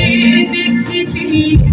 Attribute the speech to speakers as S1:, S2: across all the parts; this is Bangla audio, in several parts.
S1: वे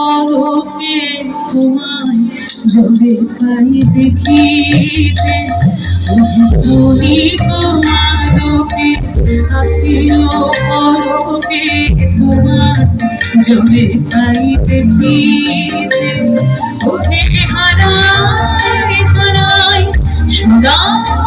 S1: পলকে তোমায় জবে পাই দেখিতে তুমি তোমালোকে আখিলো পলকে তোমায় জবে পাই দেখিতে। ওহে হারাই হারাই সদার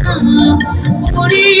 S1: তবে